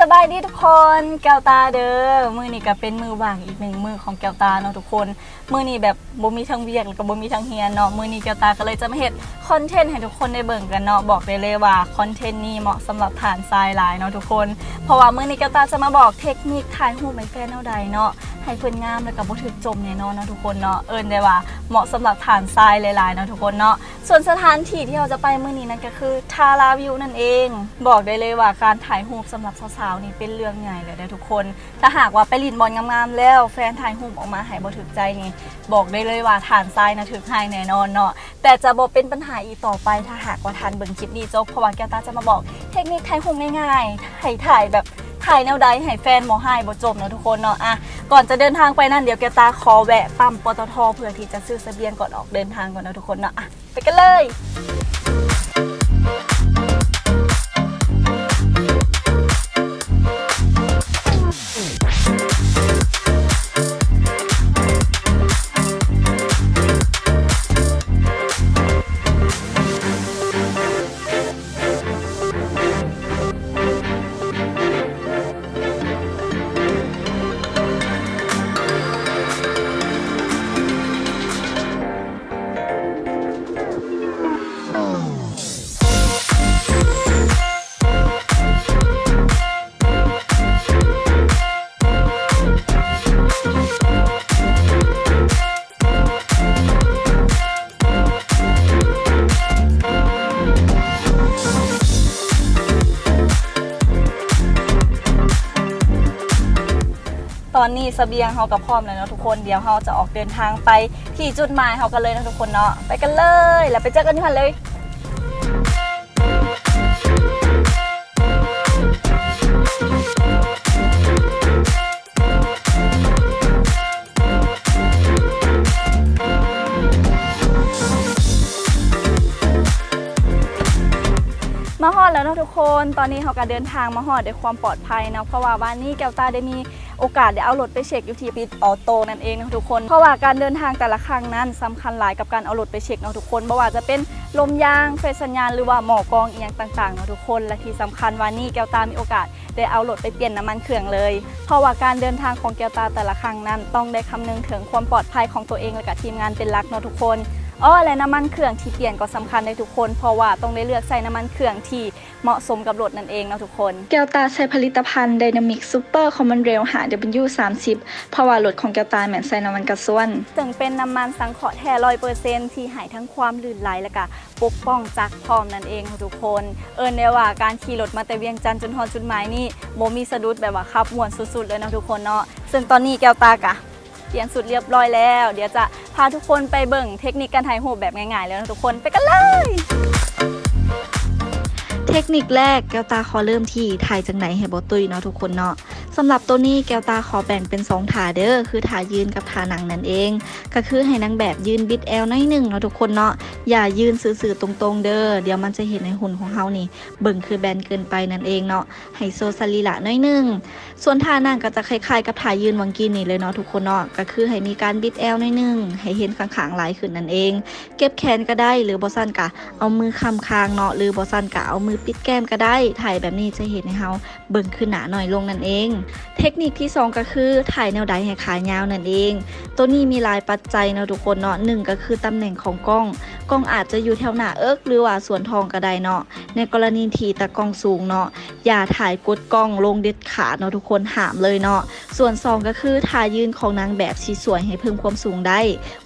สบายดีทุกคนแก้วตาเด้อมือนี่ก็เป็นมือว่างอีกหนึ่งมือของแก้วตาเนาะทุกคน มือนี่แบบบ่มีทั้งเวียกแล้วก็บ่มีทั้งเฮียนเนาะมือนี่แก้วตาก็เลยจะมาเฮ็ดคอนเทนต์ให้ทุกคนได้เบิ่งกันเนาะบอกได้เลยว่าคอนเทนต์นี้เหมาะสำหรับฐานทรายหลายเนาะทุกคน เพราะว่ามือนี้แก้วตาจะมาบอกเทคนิคถ่ายรูปให้แฟนเอาใดเนาะให้เพิ่นงามแล้วก็บ่ถึกจมแน่นอนเนาะทุกคนเนาะเอิ้นได้ว่าเหมาะสำหรับฐานทรายหลายๆเนาะทุกคนเนาะส่วนสถานที่ที่เราจะไปมื้อนี้นั่นก็คือทาราวิวนั่นเอง บอกได้เลยว่าการถ่ายรูปสำหรับสาวๆนี่เป็นเรื่องใหญ่เลยนะทุกคน ถ้าหากว่าไปลินบอลงามๆแล้ว แฟนถ่ายรูปออกมาให้บ่ถึกใจนี่ บอกได้เลยว่าฐานทรายนะถึกให้แน่นอนเนาะแต่จะบ่เป็นปัญหาอีกต่อไปถ้าหากว่าทันเบิ่งคลิปนี้จบเพราะว่าแกวตาจะมาบอกเทคนิคถ่ายรูปง่ายๆให้ถ่ายแบบถ่ายแนวใดให้แฟนบ่ให้บ่จมเนาะทุกคนเนาะอะก่อนจะเดินทางไปนั่นเดี๋ยวแกวตาขอแวะปั๊มปตทเพื่อที่จะซื้อเสบียงก่อนออกเดินทางก่อนนะทุกคนเนาะอะไปกันเลย อนนี้เสบียงเฮากับพร้อมแล้วเนาะทุกคนเดี๋ยวเฮาจะออกเดินทางไปที่จุดหมายเฮากันเลยนะทุกคนเนาะไปกันเลย แล้วไปเจอกันที่พันเลย มาฮอดแล้วเนาะทุกคน ตอนนี้เขาก็เดินทางมาฮอดด้วยความปลอดภัยเนาะเพราะว่าวันนี้แก้วตาได้มีโอกาสได้เอารถไปเช็คอยู่ที่ปิดออโต้นั่นเองนะทุกคน เพราะว่าการเดินทางแต่ละครั้งนั้นสำคัญหลายกับการเอารถไปเช็คเนาะทุกคนไม่ว่าจะเป็นลมยางไฟสัญญาณหรือว่าหมอกองอียงต่างๆเนาะทุกคน และที่สำคัญวันนี้แก้วตามีโอกาสได้เอารถไปเปลี่ยนน้ำมันเครื่องเลย เพราะว่าการเดินทางของแก้วตาแต่ละครั้งนั้น ต้องได้คำนึงถึงความปลอดภัยของตัวเองและกับทีมงานเป็นหลักเนาะทุกคน อ้อและน้ำมันเครื่องที่เปลี่ยนก็สำคัญในทุกคน เพราะว่าต้องได้เลือกใส่น้ำมันเครื่องที่เหมาะสมกับรถนั่นเองเนาะทุกคนแก้วตาใช้ผลิตภัณฑ์ Dynamic Super Common Rail หา W30 เพราะว่ารถของแก้วตาแม่นใส่น้ำมันกระส่วนซึ่งเป็นน้ำมันสังเคราะห์แท้ร้อยเปอร์เซ็นต์ที่ให้ทั้งความลื่นไหลและก็ปกป้องจากพร้อมนั่นเองเนาะทุกคน เอิญได้ว่าการขี่รถมาแต่เวียงจันทร์จนฮอดจุดหมายนี่โมมีสะดุดแบบว่าขับม่วนสุดๆเลยเนาะทุกคนเนาะซึ่งตอนนี้แก้วตากะ เปลี่ยนสุดเรียบร้อยแล้ว เดี๋ยวจะพาทุกคนไปเบิ่งเทคนิคการถ่ายรูปแบบง่ายๆแล้วนะทุกคนไปกันเลย เทคนิคแรกแก้วตาขอเริ่มที่ถ่ายจังไหนให้บอตุยเนาะทุกคนเนาะสำหรับตัวนี้แก้วตาขอแบ่งเป็น2ถ่าเด้อคือถ่ายืนกับถ่าหนังนั่นเอง ก็คือให้นางแบบยืนบิดแอลน้อยหนึ่งเนาะทุกคนเนาะอย่ายืนสื่อๆตรงๆ เด้อเดี๋ยวมันจะเห็นในหุ่นของเฮานี่ เบิ่งคือแบนเกินไปนั่นเองเนาะให้โซสรีละน้อยหนึ่งส่วนท่านั่งก็จะคล้ายๆกับท่ายืนวังกีนี่เลยเนาะทุกคนเนาะก็คือให้มีการบิดแอลน่อยหนึ่งให้เห็นข้างๆหลายขึ้นนั่นเอง เก็บแขนก็ได้หรือบอสันกะเอามือคำคางเนาะหรือบอสันกะเอามือปิดแก้มก็ได้ ถ่ายแบบนี้จะเห็นให้เฮาเบิ่งขึ้นหนาหน่อยลงนั่นเอง เทคนิคที่สองก็คือถ่ายแนวใดให้ขายาวนั่นเอง ตัวนี้มีหลายปัจจัยนะทุกคนเนาะหนึ่งก็คือตำแหน่งของกล้อง กล้องอาจจะอยู่แถวหน้าเอิกหรือว่าส่วนทองก็ไดเนาะในกรณีที่ตะกล้องสูงเนาะอย่าถ่ายกดกล้องลงเด็ดขาดเนาะทุกคนหามเลยเนาะส่วน2ก็คือถ่ายยืนของนางแบบชีสวยให้เพิ่มความสูงได้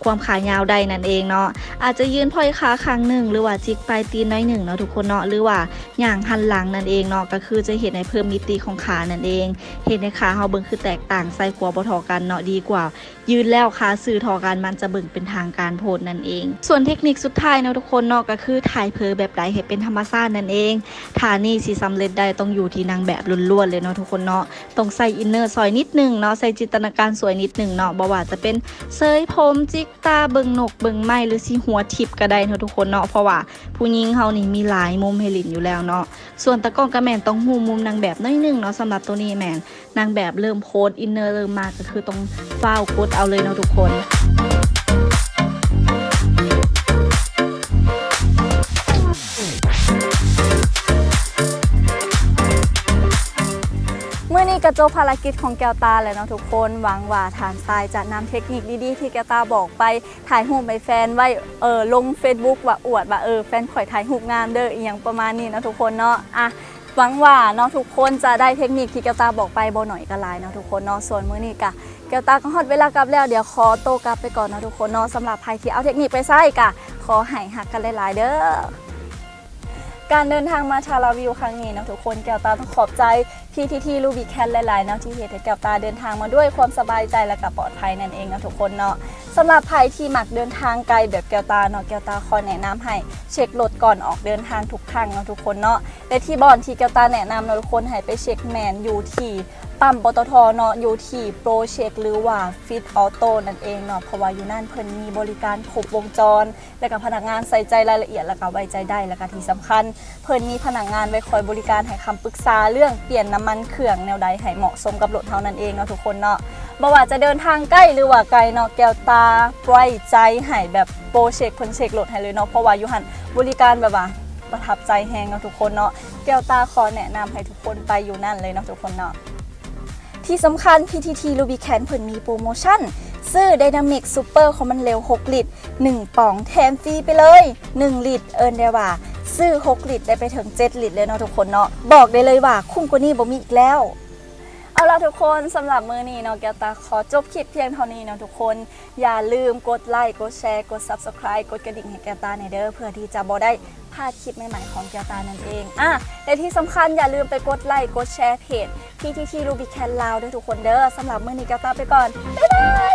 ความขายาวได้นั่นเองเนาะอาจจะยืนพอยขาข้งหนึ่งหรือว่าจิกปลายตีนน้อยหนึ่งเนาะทุกคนเนาะหรือว่าอย่างหันหลังนั่นเองเนาะก็คือจะเห็นในเพิ่มมิติของขานั่นเอง เห็นในขาเฮาเบิ่งคือแตกต่างใส่ขวบทอกันเนาะดีกว่า ยืนแล้วขาสื่อทอกันมันจะเบิ่งเป็นทางการโพดนั่นเอง ส่วนเทคนิคสุดท้ายเนาะทุกคนเนาะก็คือถ่ายเพอแบบใดให้เป็นธรรมชาตินั่นเองฐานี่สิสำเร็จได้ต้องอยู่ที่นางแบบล้วนๆเลยเนาะทุกคนเนาะต้องใส่อินเนอร์ซอยนิดหนึ่งเนาะใส่จินตนาการสวยนิดหนึ่งเนาะบ่ว่าจะเป็นเซยผมจิกตาเบิงหนกเบิงไม้หรือสิหัวทิพก็ได้เนาะทุกคนเนาะเพราะว่าผู้หญิงเฮานี่มีหลายมุมให้ลินอยู่แล้วเนาะส่วนตะกล้องกระแมนต้องหูมุมนางแบบน้อยหนึงเนาะสำหรับตัวนี้แมนนางแบบเริ่มโพสอินเนอร์เริ่มมาก็คือต้องฟ้ากดเอาเลยเนาะทุกคน กระจบภารกิจของแก้วตาแล้วเนาะทุกคนหวังว่าฐานทรายจะนำเทคนิคดีๆ ที่แก้วตาบอกไปถ่ายรูปไปแฟนไว้เออลง Facebook ว่าอวดว่าเออแฟนข่อยถ่ายรูปงามเด้ออีหยังประมาณนี้เนาะทุกคนเนาะอะหวังว่าเนาะทุกคนจะได้เทคนิคที่แก้วตาบอกไปบ่หน่อยก็หลายเนาะทุกคนเนาะส่วนมื้อนี้กะแก้วตาก็ฮอดเวลากลับแล้วเดี๋ยวขอโตกลับไปก่อนเนาะทุกคนเนาะสำหรับใครที่เอาเทคนิคไปใช้กะขอให้หักกันหลายๆเด้อ การเดินทางมาชาลาวิวครั้งนี้นะทุกคนแก้วตาต้องขอบใจพี่ที่ที่ลูบิแคนหลายๆนะที่เหตุให้แก้วตาเดินทางมาด้วยความสบายใจและก็ปลอดภัยนั่นเองนะทุกคนเนาะสำหรับใครที่หมักเดินทางไกลแบบแก้วตาเนาะแก้วตาคอยแนะนำให้เช็ครถก่อนออกเดินทางทุกครั้งนะทุกคนเนาะและที่บอนที่แก้วตาแนะนำนะทุกคนให้ไปเช็คแมนอยู่ที่ ปั๊มปตทเนาะอยู่ที่โปรเช็คหรือว่าฟิตออโต้นั่นเองเนาะเพราะว่าอยู่นั่นเพิ่นมีบริการครบวงจร และกับพนักงานใส่ใจรายละเอียดและก็ไว้ใจได้และก็ที่สำคัญ เพิ่นมีพนักงานไว้คอยบริการให้คำปรึกษาเรื่องเปลี่ยนน้ำมันเครื่องแนวใดให้เหมาะสมกับรถเท่านั้นเองเนาะทุกคนเนาะบ่ว่าจะเดินทางใกล้หรือว่าไกลเนาะแก้วตาไว้ใจให้แบบโปรเช็คเพิ่นเช็ครถให้เลยเนาะเพราะว่าอยู่หันบริการแบบว่าประทับใจแฮงเนาะทุกคนเนาะแก้วตาขอแนะนำให้ทุกคนไปอยู่นั่นเลยเนาะทุกคนเนาะ ที่สำคัญ PTT Rubicon เพิ่นมีโปรโมชั่น ซื้อ Dynamic Super ของมันเร็ว6ลิตร 1ป๋องแถมฟรีไปเลย 1 ลิตร เอินได้ว่า ซื้อ 6 ลิตร ได้ไปถึง 7 ลิตรเลยเนาะทุกคนเนาะบอกได้เลยว่าคุ้มกว่านี้บ่มีอีกแล้วเอาล่ะทุกคนสำหรับมือนี้เนาะแกตาขอจบคลิปเพียงเท่านี้เนาะทุกคน อย่าลืมกดไลค์กดแชร์กด Subscribe กดกระดิ่งให้แกตาในเด้อเพื่อที่จะบ่ได้ พลาดคลิปใหม่ๆของแกวตานั่นเองอะและที่สำคัญอย่าลืมไปกดไลค์กดแชร์เพจพี่ที่ที่รูบิแคนลาวด้วยทุกคนเด้อสำหรับมื้อนี้แกวตาไปก่อนบ๊ายบาย